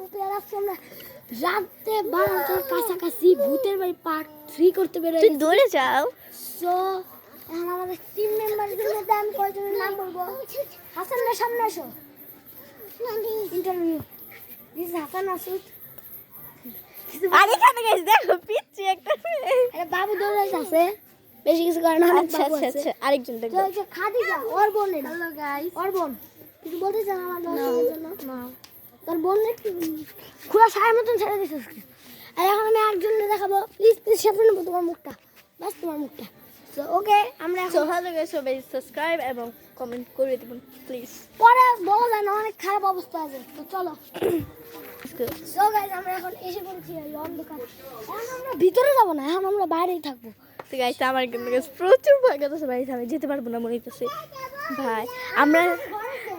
আজকে আমরা রাতে বারোটার কাছাকাছি ভূতের বাড়ি পার্ট থ্রি করতে বেরোয় তুই দৌড়ে যাও। সো এখন আমাদের টিম মেম্বারদের মধ্যে আমি কয়জনের নাম বলব। হাসান ভাই সামনে আসো। ইন্টারভিউ দিস হাসান আসুদ আর এখানে গেছি দেখো পিচ্ছি একটা আরে বাবু দৌড়াইতে আছে বেশি কিছু করে না আচ্ছা আচ্ছা আচ্ছা আরেকজন দেখো খাদিজা ওর হ্যালো গাইস ওর বোন কিছু বলতে চান আমার জন্য? তোর বোন একটু খুড়া সায়ের মতন ছেড়ে দিছিস? আর এখন আমি একজনকে দেখাবো। প্লিজ প্লিজ সামনে নেব তোমার মুখটা। বাস তোমার মুখটা। তো ওকে আমরা সো হ্যালো গাইস সবাই সাবস্ক্রাইব এবং কমেন্ট করে দিবেন প্লিজ পরে বলা যায় না অনেক খারাপ অবস্থা আছে। তো চলো। সো গাইস আমরা এখন এসে পড়েছি এই অন্ধকার। এখন আমরা ভিতরে যাব না এখন আমরা বাইরেই থাকব। তো গাইস আমার কিন্তু প্রচুর ভয় করতেছে আমি যেতে পারব না মনে হইতেছে। ভাই আমরা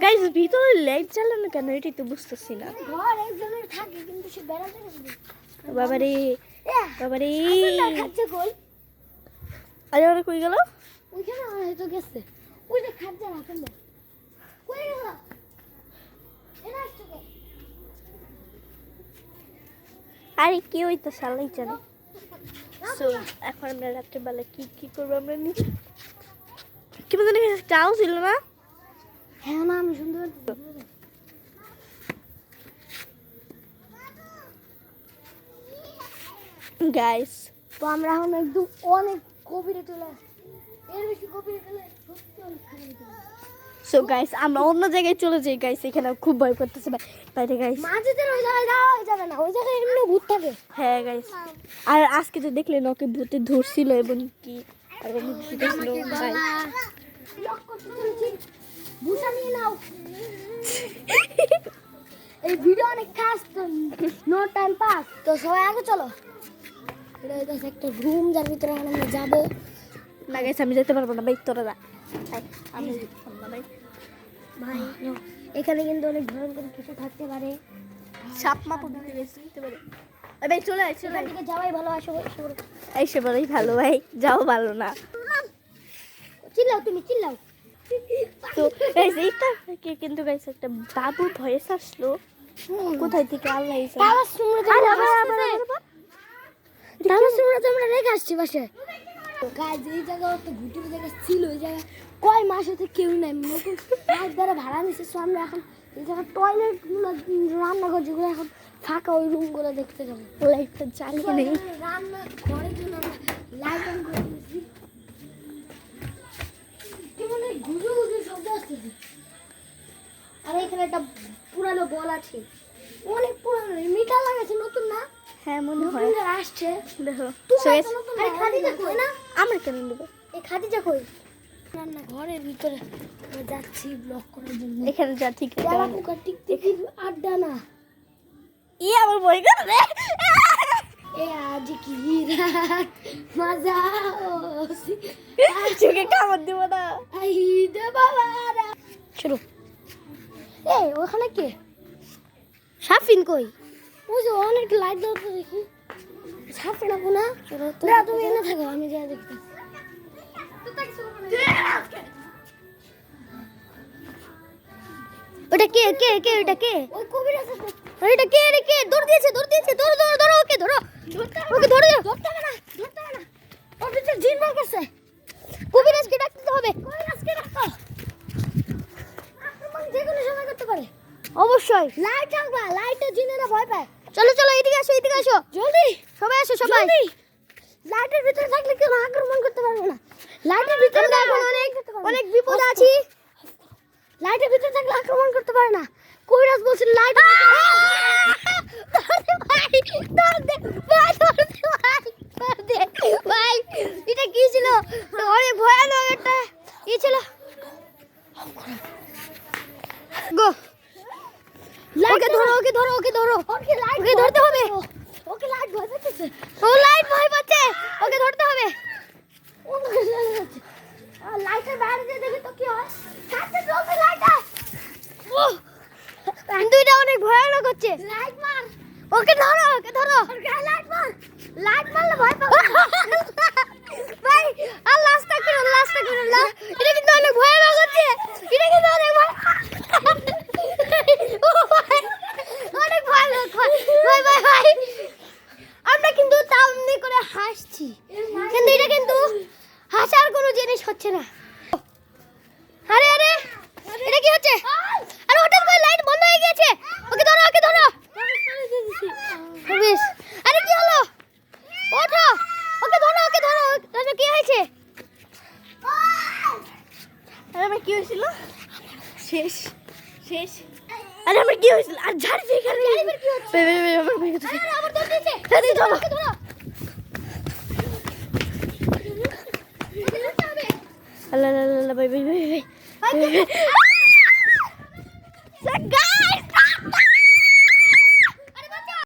গাইস ভিতরে লাইট জ্বালানো কেন? এটাই তো বুঝতেছি না। ঘর একজনের থাকে কিন্তু সে বেড়াতে বাবারে বাবারে। খাচ্ছে আরে ওরা কই গেল? ওইখানে হয়তো গেছে। ওই যে খাচ্ছে রাখেন না কই গেল? আরে কি আল্লাহ জানে। সো এখন আমরা রাত্রেবেলা কি কি করব আমরা নিজে কি বলতে চাও ছিল না? হ্যাঁ না আমি শুনতে পাচ্ছি গাইস তো আমরা এখন একদম অনেক গভীরে চলে আসছি। এর বেশি গভীরে পারে। সো গাইস আমরা অন্য জায়গায় চলে যাই। গাইস এখানে খুব ভয় করতেছে ভাই বাইরে গাইস ওই জায়গায় যাওয়া যাবে না। ওই জায়গায় এমনি ভূত থাকে। হ্যাঁ গাইস আর আজকে তো দেখলেন ওকে ভূতে ধরছিল এবং কি আর ওকে ধরছিল ভূষা নিয়ে নাও। এই ভিডিও অনেক খাস নো টাইম পাস তো সবাই আগে চলো। এটা একটা রুম যার ভিতরে আমরা যাব। না গাইস আমি যেতে পারব না ভাই তোরা যা। আমি ভাই। ভাই এখানে কিন্তু অনেক ভয়ঙ্কর কিছু থাকতে পারে। সাপ গেছি পারে। ভাই চলে আয় চলে থেকে যাওয়াই ভালো আসো। এসে বলেই ভালো ভাই। যাও ভালো না। চিল্লাও তুমি চিল্লাও। তো গাইস এইটা থেকে কিন্তু গাইস একটা বাবু ভয়েস আসলো। কোথায় থেকে আল্লাহ আমরা রেখে আসছি গাছ এই জায়গা ঘুটির জায়গা ছিল ওই জায়গায় কয় মাস হতে কেউ নাই। নতুন পাঁচ দ্বারা ভাড়া নিচ্ছে সো আমরা এখন এই জায়গায় টয়লেটগুলো রান্নাঘর যেগুলো এখন ফাঁকা ওই রুমগুলো দেখতে যাব। লাইটটা জ্বালিয়ে নেই। রান্না ঘরের জন্য আমরা লাইট আর এখানে একটা পুরানো বল আছে। অনেক পুরানো মিটার লাগাচ্ছে নতুন না? হ্যাঁ মনে হয়। আসছে। দেখো খাদিজা কই? না? আমরা কেন দেবো? এই খাদিজা কই? রান্না ঘরের ভিতরে। যাচ্ছি ব্লক করার জন্য। এখানে যা ঠিক আছে পোকা টিকটিকির আড্ডা না। ই আমার বই করে রে। এ আজ কি রাত? মজা চোখে কামড় দিব না। আই দে বাবা। শুরু। এ ওখানে কে? সাফিন কই? যে অনেক লাইট দাও তো দেখি। সাফিন আপু না? দাঁড়া তুমি এনে থাকো আমি যা দেখতে। ওটা কে কে কে ওটা কে? ওই কবির আছে ওটা কে রে কে? দৌড় দিয়েছে দৌড় দিয়েছে ধরো ধরো ধরো ওকে ধরো। ওকে ধরে। ধরতে হবে না ধরতে হবে না ওর ভিতরে জিন বার করছে কবিরাজকে ডাকতে হবে কবিরাজকে ডাকো আক্রমণ যে কোনো সময় করতে পারে অবশ্যই। লাইট রাখবা লাইটে জিনেরা ভয় পায়। চলো চলো এদিকে আসো এদিকে আসো। জলদি সবাই আসো সবাই। লাইটের ভিতরে থাকলে কেউ আক্রমণ করতে পারবে না। লাইটের ভিতরে অনেক অনেক বিপদ আছি। লাইটের ভিতরে থাকলে আক্রমণ করতে পারে না। কবিরাজ বলছে লাইট? ভাই এটা কি ছিল অনেক ভয়ানক একটা ই ছিল গো ওকে ধরো ওকে ধরো ওকে লাইট ওকে ধরতে হবে। ওকে লাইট ভয় পাচ্ছে ও লাইট ভয় পাচ্ছে। ওকে ধরতে হবে। লাইটের বাইরে দিয়ে দেখি তো কি হয়। কাছে চলছে লাইটটা ও দুইটা অনেক ভয়ানক হচ্ছে। লাইট মার। ওকে ধরো ওকে ধরো। লাইট মার। লাইট মারলে ভয় পাবো। ভাই আল্লাহ আস্তাগফিরুল্লাহ আস্তাগফিরুল্লাহ এটা কিন্তু অনেক ভয়ানক হচ্ছে এটা কিন্তু অনেক ভয় ও ভাই, অনেক ভয়ানক হাসি কিন্তু এটা কিন্তু হাসার কোনো জিনিস হচ্ছে না। আরে আরে এটা কি হচ্ছে? আরে হঠাৎ করে লাইট বন্ধ হয়ে গেছে ওকে ধরো ওকে ধরো। বেশ। আরে কি হলো? ওঠো। ওকে ধরো ওকে ধরো। ধরো কি হয়েছে? আরে আমার কি হয়েছিল? শেষ শেষ। আরে আমার কি হয়েছিল? আর ঝাড় গেল কি হচ্ছে? বে, বে, বে, আমার ভয় করছে। আরে আবার দৌড় দিয়েছে হ্যাঁ, @웃